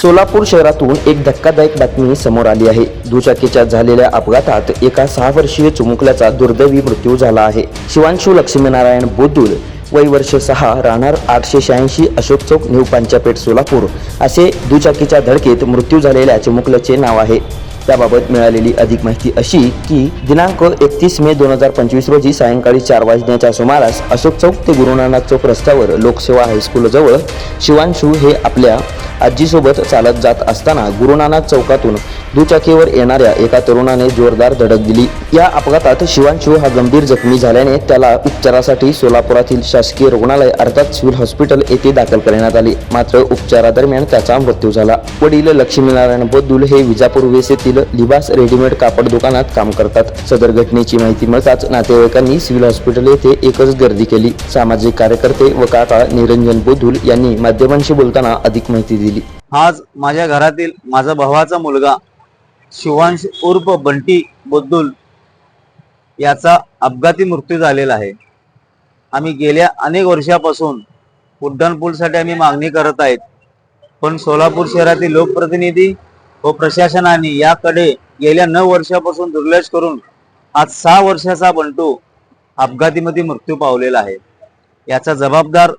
सोलापूर शहरातून एक धक्कादायक बातमी समोर आली आहे. दुचाकीच्या झालेल्या अपघातात एका सहा वर्षीय चुमुकल्याचा दुर्दैवी मृत्यू झाला आहे. शिवांशू लक्ष्मीनारायण बोदूल वय वर्ष सहा राहणार आठशे शहाऐंशी अशोक चौक न्यू पांचापेठ सोलापूर असे दुचाकीच्या धडकेत मृत्यू झालेल्या चिमुकल्याचे नाव आहे. त्याबाबत मिळालेली अधिक माहिती अशी की दिनांक एकतीस मे दोन हजार पंचवीस रोजी सायंकाळी चार वाजण्याच्या सुमारास अशोक चौक ते गुरुनानक चौक रस्त्यावर लोकसेवा हायस्कूलजवळ शिवांशू हे आपल्या आजीसोबत चालत जात असताना गुरुनानक चौकातून दुचाकीवर येणाऱ्या एका तरुणाने जोरदार धडक दिली. या अपघातात शिवांशू हा गंभीर जखमी झाल्याने त्याला उपचारासाठी सोलापुरातील शासकीय रुग्णालय अर्थात सिव्हिल हॉस्पिटल येथे दाखल करण्यात आले. मात्र उपचारादरम्यान त्याचा मृत्यू झाला. वडील लक्ष्मीनारायण बोद्दुल हे विजापूर वेस येथील लिबास रेडीमेड कापड दुकानात काम करतात. सदर घटनेची माहिती मिळताच नातेवाईकांनी सिव्हिल हॉस्पिटल येथे एकच गर्दी केली. सामाजिक कार्यकर्ते व काका निरंजन बोधुल यांनी माध्यमांशी बोलताना अधिक माहिती दिली. आज माझ्या घरातील माझा भावाचा मुलगा शिवांश उर्फ बंटी बद्दुल याचा अपघाती मृत्यू झालेला आहे. आम्ही गेल्या अनेक वर्षापासून उड्डाणपूलसाठी आम्ही मागणी करत आहेत. पण सोलापूर शहरातील लोकप्रतिनिधी व प्रशासनाने याकडे गेल्या नऊ वर्षापासून दुर्लक्ष करून आज सहा वर्षाचा बंटू अपघातीमध्ये मृत्यू पावलेला आहे. याचा जबाबदार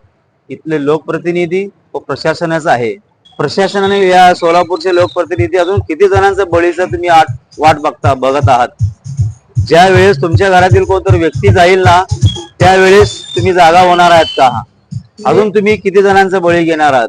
इथले लोकप्रतिनिधी व प्रशासनाचा आहे. प्रशासनाने या सोलापूरचे लोकप्रतिनिधी अजून किती जणांचा बळीचं तुम्ही वाट बघता बघत आहात? ज्या वेळेस तुमच्या घरातील कोणतरी व्यक्ती जाईल ना त्यावेळेस तुम्ही जागा होणार आहात का? अजून तुम्ही किती जणांचा बळी घेणार आहात?